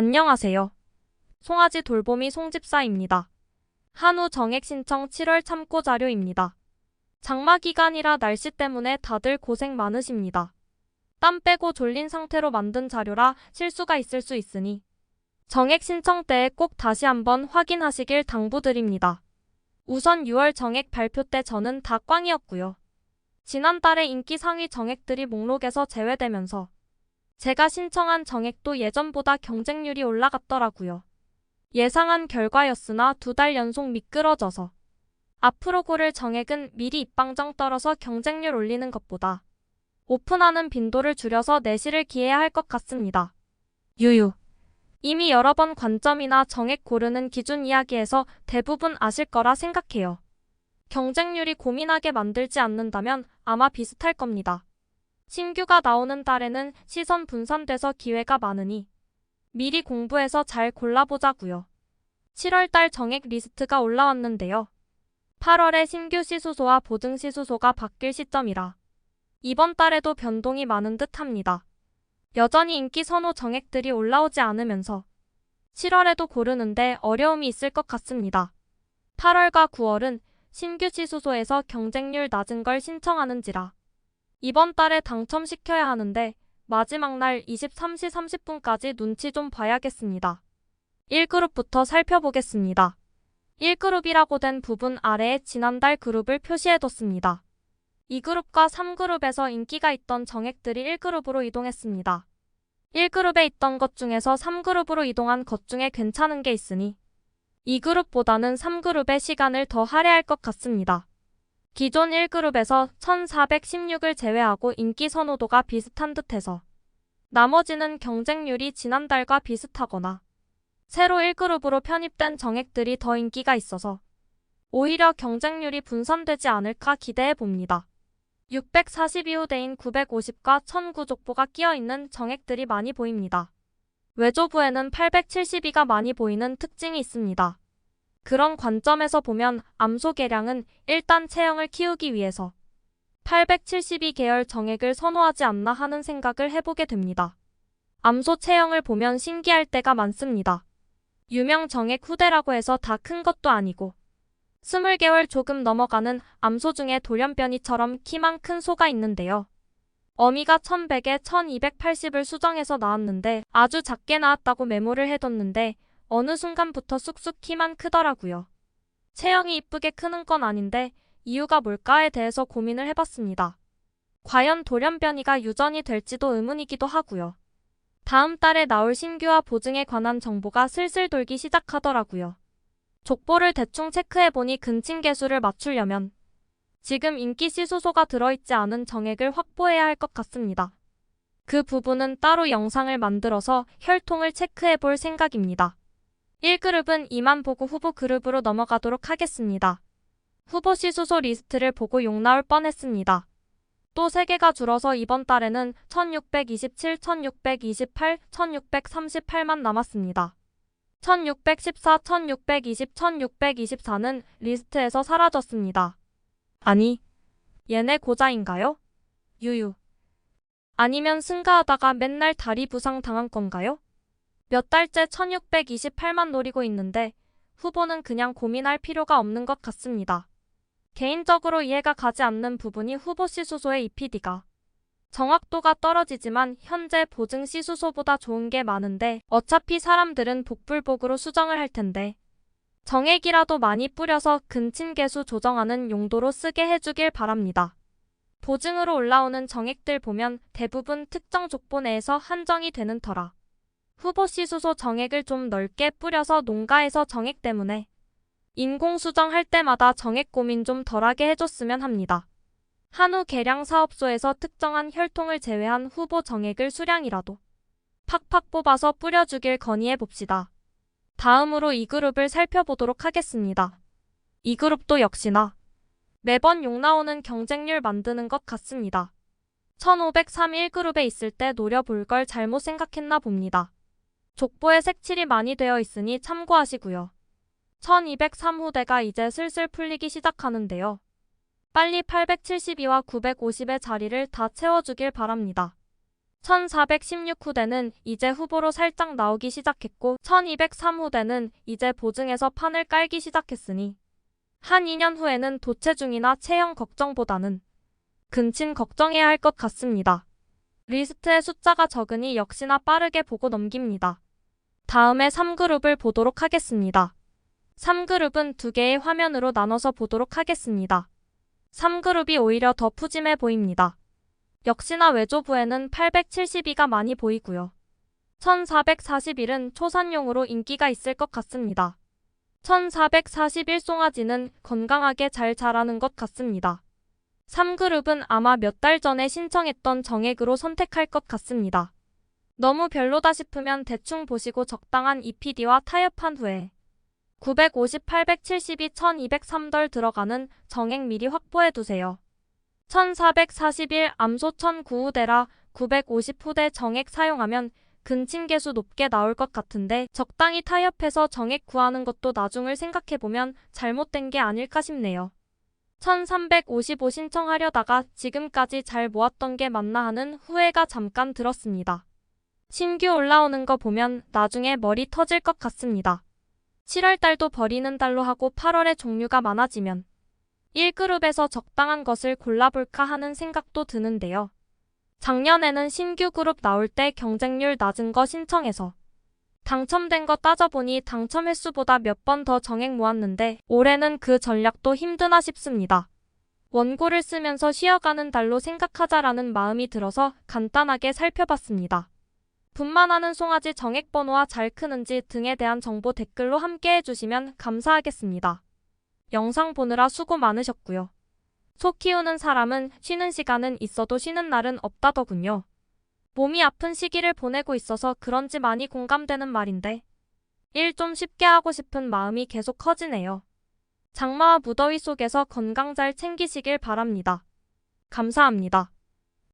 안녕하세요. 송아지 돌보미 송집사입니다. 한우 정액 신청 7월 참고 자료입니다. 장마 기간이라 날씨 때문에 다들 고생 많으십니다. 땀 빼고 졸린 상태로 만든 자료라 실수가 있을 수 있으니 정액 신청 때에 꼭 다시 한번 확인하시길 당부드립니다. 우선 6월 정액 발표 때 저는 다 꽝이었고요. 지난달에 인기 상위 정액들이 목록에서 제외되면서 제가 신청한 정액도 예전보다 경쟁률이 올라갔더라고요. 예상한 결과였으나 두 달 연속 미끄러져서 앞으로 고를 정액은 미리 입방정 떨어서 경쟁률 올리는 것보다 오픈하는 빈도를 줄여서 내실을 기해야 할 것 같습니다. 유유. 이미 여러 번 관점이나 정액 고르는 기준 이야기에서 대부분 아실 거라 생각해요. 경쟁률이 고민하게 만들지 않는다면 아마 비슷할 겁니다. 신규가 나오는 달에는 시선 분산돼서 기회가 많으니 미리 공부해서 잘 골라보자고요. 7월달 정액 리스트가 올라왔는데요. 8월에 신규 시수소와 보증 시수소가 바뀔 시점이라 이번 달에도 변동이 많은 듯 합니다. 여전히 인기 선호 정액들이 올라오지 않으면서 7월에도 고르는데 어려움이 있을 것 같습니다. 8월과 9월은 신규 시수소에서 경쟁률 낮은 걸 신청하는지라 이번 달에 당첨시켜야 하는데 마지막 날 23시 30분까지 눈치 좀 봐야겠습니다. 1그룹부터 살펴보겠습니다. 1그룹이라고 된 부분 아래에 지난달 그룹을 표시해뒀습니다. 2그룹과 3그룹에서 인기가 있던 정액들이 1그룹으로 이동했습니다. 1그룹에 있던 것 중에서 3그룹으로 이동한 것 중에 괜찮은 게 있으니 2그룹보다는 3그룹의 시간을 더 할애할 것 같습니다. 기존 1그룹에서 1416을 제외하고 인기 선호도가 비슷한 듯해서 나머지는 경쟁률이 지난달과 비슷하거나 새로 1그룹으로 편입된 정액들이 더 인기가 있어서 오히려 경쟁률이 분산되지 않을까 기대해 봅니다. 642호대인 950과 1009족보가 끼어 있는 정액들이 많이 보입니다. 외조부에는 872가 많이 보이는 특징이 있습니다. 그런 관점에서 보면 암소 계량은 일단 체형을 키우기 위해서 872 계열 정액을 선호하지 않나 하는 생각을 해보게 됩니다. 암소 체형을 보면 신기할 때가 많습니다. 유명 정액 후대라고 해서 다 큰 것도 아니고 20개월 조금 넘어가는 암소 중에 돌연변이처럼 키만 큰 소가 있는데요. 어미가 1100에 1280을 수정해서 나왔는데 아주 작게 나왔다고 메모를 해뒀는데 어느 순간부터 쑥쑥 키만 크더라고요. 체형이 이쁘게 크는 건 아닌데 이유가 뭘까에 대해서 고민을 해봤습니다. 과연 돌연변이가 유전이 될지도 의문이기도 하고요. 다음 달에 나올 신규와 보증에 관한 정보가 슬슬 돌기 시작하더라고요. 족보를 대충 체크해보니 근친 개수를 맞추려면 지금 인기 시수소가 들어있지 않은 정액을 확보해야 할 것 같습니다. 그 부분은 따로 영상을 만들어서 혈통을 체크해볼 생각입니다. 1그룹은 이만 보고 후보 그룹으로 넘어가도록 하겠습니다. 후보 시수소 리스트를 보고 욕 나올 뻔했습니다. 또 3개가 줄어서 이번 달에는 1627, 1628, 1638만 남았습니다. 1614, 1620, 1624는 리스트에서 사라졌습니다. 아니, 얘네 고자인가요? 유유. 아니면 승가하다가 맨날 다리 부상 당한 건가요? 몇 달째 1628만 노리고 있는데 후보는 그냥 고민할 필요가 없는 것 같습니다. 개인적으로 이해가 가지 않는 부분이 후보 시수소의 EPD가 정확도가 떨어지지만 현재 보증 시수소보다 좋은 게 많은데 어차피 사람들은 복불복으로 수정을 할 텐데 정액이라도 많이 뿌려서 근친 개수 조정하는 용도로 쓰게 해주길 바랍니다. 보증으로 올라오는 정액들 보면 대부분 특정 족보 내에서 한정이 되는 터라 후보 시수소 정액을 좀 넓게 뿌려서 농가에서 정액 때문에 인공 수정할 때마다 정액 고민 좀 덜하게 해줬으면 합니다. 한우 계량 사업소에서 특정한 혈통을 제외한 후보 정액을 수량이라도 팍팍 뽑아서 뿌려주길 건의해 봅시다. 다음으로 이 그룹을 살펴보도록 하겠습니다. 이 그룹도 역시나 매번 욕 나오는 경쟁률 만드는 것 같습니다. 1503 1그룹에 있을 때 노려볼 걸 잘못 생각했나 봅니다. 족보에 색칠이 많이 되어 있으니 참고하시고요. 1203 후대가 이제 슬슬 풀리기 시작하는데요. 빨리 872와 950의 자리를 다 채워주길 바랍니다. 1416 후대는 이제 후보로 살짝 나오기 시작했고 1203 후대는 이제 보증에서 판을 깔기 시작했으니 한 2년 후에는 도체 중이나 체형 걱정보다는 근친 걱정해야 할 것 같습니다. 리스트의 숫자가 적으니 역시나 빠르게 보고 넘깁니다. 다음에 3그룹을 보도록 하겠습니다. 3그룹은 두 개의 화면으로 나눠서 보도록 하겠습니다. 3그룹이 오히려 더 푸짐해 보입니다. 역시나 외조부에는 872가 많이 보이고요. 1441은 초산용으로 인기가 있을 것 같습니다. 1441 송아지는 건강하게 잘 자라는 것 같습니다. 3그룹은 아마 몇 달 전에 신청했던 정액으로 선택할 것 같습니다. 너무 별로다 싶으면 대충 보시고 적당한 EPD와 타협한 후에 950, 872, 1203덜 들어가는 정액 미리 확보해 두세요. 1441 암소천 9후대라 950 후대 정액 사용하면 근친 개수 높게 나올 것 같은데 적당히 타협해서 정액 구하는 것도 나중을 생각해보면 잘못된 게 아닐까 싶네요. 1355 신청하려다가 지금까지 잘 모았던 게 맞나 하는 후회가 잠깐 들었습니다. 신규 올라오는 거 보면 나중에 머리 터질 것 같습니다. 7월 달도 버리는 달로 하고 8월에 종류가 많아지면 1그룹에서 적당한 것을 골라볼까 하는 생각도 드는데요. 작년에는 신규 그룹 나올 때 경쟁률 낮은 거 신청해서 당첨된 거 따져보니 당첨 횟수보다 몇 번 더 정액 모았는데 올해는 그 전략도 힘드나 싶습니다. 원고를 쓰면서 쉬어가는 달로 생각하자라는 마음이 들어서 간단하게 살펴봤습니다. 분만하는 송아지 정액 번호와 잘 크는지 등에 대한 정보 댓글로 함께 해주시면 감사하겠습니다. 영상 보느라 수고 많으셨고요. 소 키우는 사람은 쉬는 시간은 있어도 쉬는 날은 없다더군요. 몸이 아픈 시기를 보내고 있어서 그런지 많이 공감되는 말인데 일 좀 쉽게 하고 싶은 마음이 계속 커지네요. 장마와 무더위 속에서 건강 잘 챙기시길 바랍니다. 감사합니다.